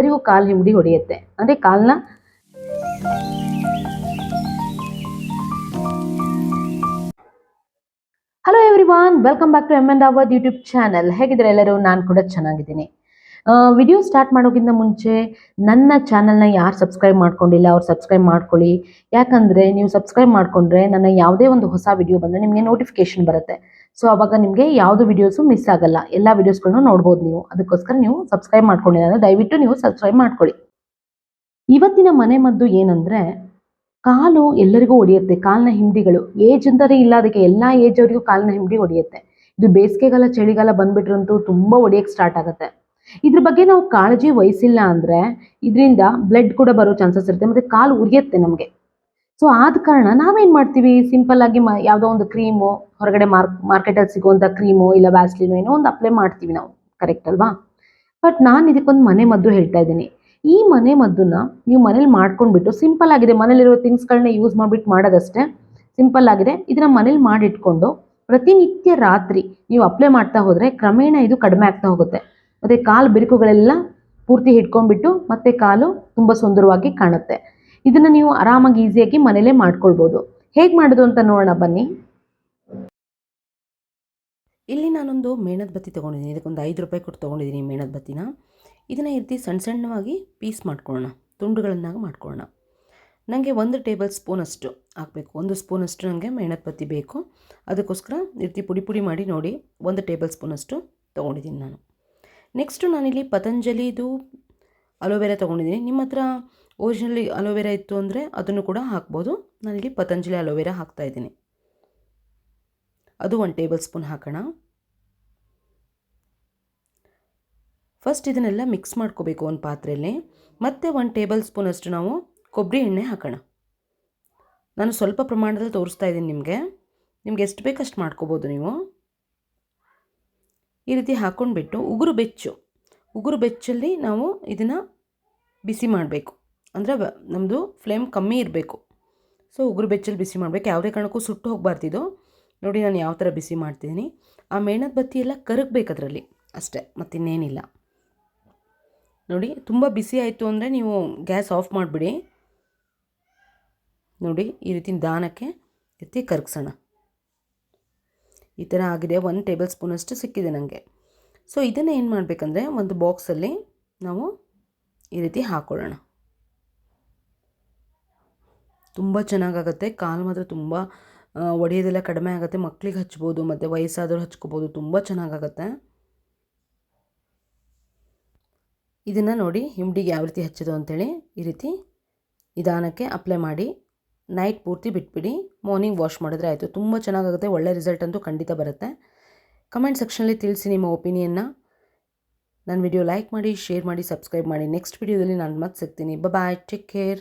ಎಲ್ಲರಿಗೂ ಕಾಲು ಹಿಂಬಡಿ ಹೊಡೆಯುತ್ತೆ. ಅಂದರೆ ಕಾಲನ್ನ hello everyone welcome back to M and our YouTube channel ಹೇಗಿದ್ರೆ ಎಲ್ಲರೂ? ನಾನು ಕೂಡ ಚೆನ್ನಾಗಿದ್ದೀನಿ. ವಿಡಿಯೋ ಸ್ಟಾರ್ಟ್ ಮಾಡೋಕ್ಕಿಂತ ಮುಂಚೆ ನನ್ನ ಚಾನಲ್ನ ಯಾರು ಸಬ್ಸ್ಕ್ರೈಬ್ ಮಾಡ್ಕೊಂಡಿಲ್ಲ ಅವ್ರು ಸಬ್ಸ್ಕ್ರೈಬ್ ಮಾಡ್ಕೊಳ್ಳಿ. ಯಾಕಂದರೆ ನೀವು ಸಬ್ಸ್ಕ್ರೈಬ್ ಮಾಡಿಕೊಂಡ್ರೆ ನನ್ನ ಯಾವುದೇ ಒಂದು ಹೊಸ ವಿಡಿಯೋ ಬಂದರೆ ನಿಮಗೆ ನೋಟಿಫಿಕೇಶನ್ ಬರುತ್ತೆ. ಸೊ ಅವಾಗ ನಿಮಗೆ ಯಾವುದು ವಿಡಿಯೋಸು ಮಿಸ್ ಆಗಲ್ಲ. ಎಲ್ಲ ವಿಡಿಯೋಸ್ಗಳನ್ನು ನೋಡ್ಬೋದು ನೀವು. ಅದಕ್ಕೋಸ್ಕರ ನೀವು ಸಬ್ಸ್ಕ್ರೈಬ್ ಮಾಡ್ಕೊಂಡಿಲ್ಲ ಅಂದರೆ ದಯವಿಟ್ಟು ನೀವು ಸಬ್ಸ್ಕ್ರೈಬ್ ಮಾಡ್ಕೊಳ್ಳಿ. ಇವತ್ತಿನ ಮನೆ ಮದ್ದು ಏನಂದರೆ ಕಾಲು ಎಲ್ಲರಿಗೂ ಹೊಡೆಯುತ್ತೆ ಕಾಲಿನ ಹಿಂಡಿಗಳು. ಏಜ್ ಅಂತಾರೆ ಇಲ್ಲ. ಅದಕ್ಕೆ ಎಲ್ಲ ಏಜ್ ಅವರಿಗೂ ಕಾಲಿನ ಹಿಂಡಿ ಹೊಡೆಯುತ್ತೆ ಇದು ಬೇಸಿಗೆಗಾಲ, ಚಳಿಗಾಲ ಬಂದ್ಬಿಟ್ರಂತೂ ತುಂಬ ಹೊಡೆಯಕ್ಕೆ ಸ್ಟಾರ್ಟ್ ಆಗುತ್ತೆ. ಇದ್ರ ಬಗ್ಗೆ ನಾವು ಕಾಳಜಿ ವಹಿಸಿಲ್ಲ ಅಂದರೆ ಇದರಿಂದ ಬ್ಲಡ್ ಕೂಡ ಬರೋ ಚಾನ್ಸಸ್ ಇರುತ್ತೆ, ಮತ್ತು ಕಾಲು ಉರಿಯುತ್ತೆ ನಮಗೆ. ಸೊ ಆದ ಕಾರಣ ನಾವೇನು ಮಾಡ್ತೀವಿ? ಸಿಂಪಲ್ ಆಗಿ ಮ ಯಾವುದೋ ಒಂದು ಕ್ರೀಮು ಹೊರಗಡೆ ಮಾರ್ಕ್ ಮಾರ್ಕೆಟಲ್ಲಿ ಸಿಗುವಂಥ ಕ್ರೀಮು ಇಲ್ಲ ವ್ಯಾಸ್ಲಿನೋ ಏನೋ ಒಂದು ಅಪ್ಲೈ ಮಾಡ್ತೀವಿ ನಾವು. ಕರೆಕ್ಟ್ ಅಲ್ವಾ? ಬಟ್ ನಾನು ಇದಕ್ಕೊಂದು ಮನೆ ಮದ್ದು ಹೇಳ್ತಾ ಇದ್ದೀನಿ. ಈ ಮನೆ ಮದ್ದನ್ನ ನೀವು ಮನೇಲಿ ಮಾಡ್ಕೊಂಡ್ಬಿಟ್ಟು ಸಿಂಪಲ್ ಆಗಿದೆ. ಮನೇಲಿರೋ ಥಿಂಗ್ಸ್ಗಳನ್ನ ಯೂಸ್ ಮಾಡಿಬಿಟ್ಟು ಮಾಡೋದಷ್ಟೇ ಸಿಂಪಲ್ ಆಗಿದೆ. ಇದನ್ನ ಮನೇಲಿ ಮಾಡಿಟ್ಕೊಂಡು ಪ್ರತಿನಿತ್ಯ ರಾತ್ರಿ ನೀವು ಅಪ್ಲೈ ಮಾಡ್ತಾ ಹೋದರೆ ಕ್ರಮೇಣ ಇದು ಕಡಿಮೆ ಆಗ್ತಾ ಹೋಗುತ್ತೆ. ಮತ್ತು ಕಾಲು ಬಿರುಕುಗಳೆಲ್ಲ ಪೂರ್ತಿ ಹಿಡ್ಕೊಂಡ್ಬಿಟ್ಟು ಮತ್ತೆ ಕಾಲು ತುಂಬ ಸುಂದರವಾಗಿ ಕಾಣುತ್ತೆ. ಇದನ್ನು ನೀವು ಆರಾಮಾಗಿ ಈಸಿಯಾಗಿ ಮನೇಲೇ ಮಾಡ್ಕೊಳ್ಬೋದು. ಹೇಗೆ ಮಾಡೋದು ಅಂತ ನೋಡೋಣ, ಬನ್ನಿ. ಇಲ್ಲಿ ನಾನೊಂದು ಮೇಣದ ಬತ್ತಿ ತೊಗೊಂಡಿದ್ದೀನಿ. ಇದಕ್ಕೊಂದು ಐದು ರೂಪಾಯಿ ಕೊಟ್ಟು ತೊಗೊಂಡಿದ್ದೀನಿ ಮೇಣದ ಬತ್ತಿನ. ಇದನ್ನು ಈ ರೀತಿ ಸಣ್ಣ ಸಣ್ಣವಾಗಿ ಪೀಸ್ ಮಾಡ್ಕೊಳ್ಳೋಣ. ತುಂಡುಗಳನ್ನಾಗಿ ಮಾಡ್ಕೊಳ್ಳೋಣ. ನನಗೆ ಒಂದು ಟೇಬಲ್ ಸ್ಪೂನಷ್ಟು ಹಾಕಬೇಕು. ಒಂದು ಸ್ಪೂನಷ್ಟು ನನಗೆ ಮೇಣದ ಬತ್ತಿ ಬೇಕು. ಅದಕ್ಕೋಸ್ಕರ ಈ ರೀತಿ ಪುಡಿ ಪುಡಿ ಮಾಡಿ ನೋಡಿ. ಒಂದು ಟೇಬಲ್ ಸ್ಪೂನಷ್ಟು ತೊಗೊಂಡಿದ್ದೀನಿ ನಾನು. ನೆಕ್ಸ್ಟು ನಾನಿಲ್ಲಿ ಪತಂಜಲಿದು ಅಲೋವೆರಾ ತೊಗೊಂಡಿದ್ದೀನಿ. ನಿಮ್ಮ ಹತ್ರ ಒರಿಜಿನಲಿ ಅಲೋವೆರಾ ಇತ್ತು ಅಂದರೆ ಅದನ್ನು ಕೂಡ ಹಾಕ್ಬೋದು. ನಾನಿಲ್ಲಿ ಪತಂಜಲಿ ಅಲೋವೆರಾ ಹಾಕ್ತಾ ಇದ್ದೀನಿ. ಅದು ಒಂದು ಟೇಬಲ್ ಸ್ಪೂನ್ ಹಾಕೋಣ. ಫಸ್ಟ್ ಇದನ್ನೆಲ್ಲ ಮಿಕ್ಸ್ ಮಾಡ್ಕೋಬೇಕು ಒಂದು ಪಾತ್ರೆಯಲ್ಲಿ. ಮತ್ತೆ ಒಂದು ಟೇಬಲ್ ಸ್ಪೂನ್ ಅಷ್ಟು ನಾವು ಕೊಬ್ಬರಿ ಎಣ್ಣೆ ಹಾಕೋಣ. ನಾನು ಸ್ವಲ್ಪ ಪ್ರಮಾಣದಲ್ಲಿ ತೋರಿಸ್ತಾ ಇದ್ದೀನಿ ನಿಮಗೆ. ನಿಮ್ಗೆ ಎಷ್ಟು ಬೇಕು ಅಷ್ಟು ಮಾಡ್ಕೋಬೋದು ನೀವು. ಈ ರೀತಿ ಹಾಕ್ಕೊಂಡ್ಬಿಟ್ಟು ಉಗುರು ಬೆಚ್ಚು. ಉಗುರು ಬೆಚ್ಚಲ್ಲಿ ನಾವು ಇದನ್ನು ಬಿಸಿ ಮಾಡಬೇಕು. ಅಂದರೆ ನಮ್ಮದು ಫ್ಲೇಮ್ ಕಮ್ಮಿ ಇರಬೇಕು. ಸೊ, ಉಗುರು ಬೆಚ್ಚಲ್ಲಿ ಬಿಸಿ ಮಾಡಬೇಕು. ಯಾವುದೇ ಕಾರಣಕ್ಕೂ ಸುಟ್ಟು ಹೋಗಬಾರ್ದಿದು. ನೋಡಿ, ನಾನು ಯಾವ ಥರ ಬಿಸಿ ಮಾಡ್ತಿದ್ದೀನಿ. ಆ ಮೇಣದ ಬತ್ತಿ ಎಲ್ಲ ಕರಗಬೇಕು ಅದರಲ್ಲಿ. ಅಷ್ಟೇ, ಮತ್ತಿನ್ನೇನಿಲ್ಲ. ನೋಡಿ, ತುಂಬ ಬಿಸಿ ಆಯಿತು ಅಂದರೆ ನೀವು ಗ್ಯಾಸ್ ಆಫ್ ಮಾಡಿಬಿಡಿ. ನೋಡಿ, ಈ ರೀತಿ ದಾನಕ್ಕೆ ಎತ್ತಿ ಕರಗಿಸೋಣ. ಈ ಥರ ಆಗಿದೆ. ಒಂದು ಟೇಬಲ್ ಸ್ಪೂನಷ್ಟು ಸಿಕ್ಕಿದೆ ನನಗೆ ಸೊ ಇದನ್ನು ಏನು ಮಾಡಬೇಕಂದ್ರೆ ಒಂದು ಬಾಕ್ಸಲ್ಲಿ ನಾವು ಈ ರೀತಿ ಹಾಕ್ಕೊಳ್ಳೋಣ ತುಂಬ ಚೆನ್ನಾಗಾಗುತ್ತೆ. ಕಾಲು ಮಾತ್ರ ತುಂಬ ಒಡೆಯೋದೆಲ್ಲ ಕಡಿಮೆ ಆಗುತ್ತೆ. ಮಕ್ಕಳಿಗೆ ಹಚ್ಬೋದು, ಮತ್ತು ವಯಸ್ಸಾದವ್ರು ಹಚ್ಕೋಬೋದು, ತುಂಬ ಚೆನ್ನಾಗಾಗುತ್ತೆ. ಇದನ್ನು ನೋಡಿ ಹಿಂಡಿಗೆ ಯಾವ ರೀತಿ ಹಚ್ಚೋದು ಅಂಥೇಳಿ ಈ ರೀತಿ ನಿಧಾನಕ್ಕೆ ಅಪ್ಲೈ ಮಾಡಿ. ನೈಟ್ ಪೂರ್ತಿ ಬಿಟ್ಬಿಡಿ. ಮಾರ್ನಿಂಗ್ ವಾಶ್ ಮಾಡಿದ್ರೆ ಆಯಿತು. ತುಂಬ ಚೆನ್ನಾಗಾಗುತ್ತೆ. ಒಳ್ಳೆ ರಿಸಲ್ಟ್ ಅಂತೂ ಖಂಡಿತ ಬರುತ್ತೆ. ಕಮೆಂಟ್ ಸೆಕ್ಷನಲ್ಲಿ ತಿಳಿಸಿ ನಿಮ್ಮ ಒಪಿನಿಯನ್ನ ನನ್ನ ವಿಡಿಯೋ ಲೈಕ್ ಮಾಡಿ ಶೇರ್ ಮಾಡಿ ಸಬ್ಸ್ಕ್ರೈಬ್ ಮಾಡಿ. ನೆಕ್ಸ್ಟ್ ವಿಡಿಯೋದಲ್ಲಿ ನಾನು ಮತ್ತೆ ಸಿಗ್ತೀನಿ. Bye take care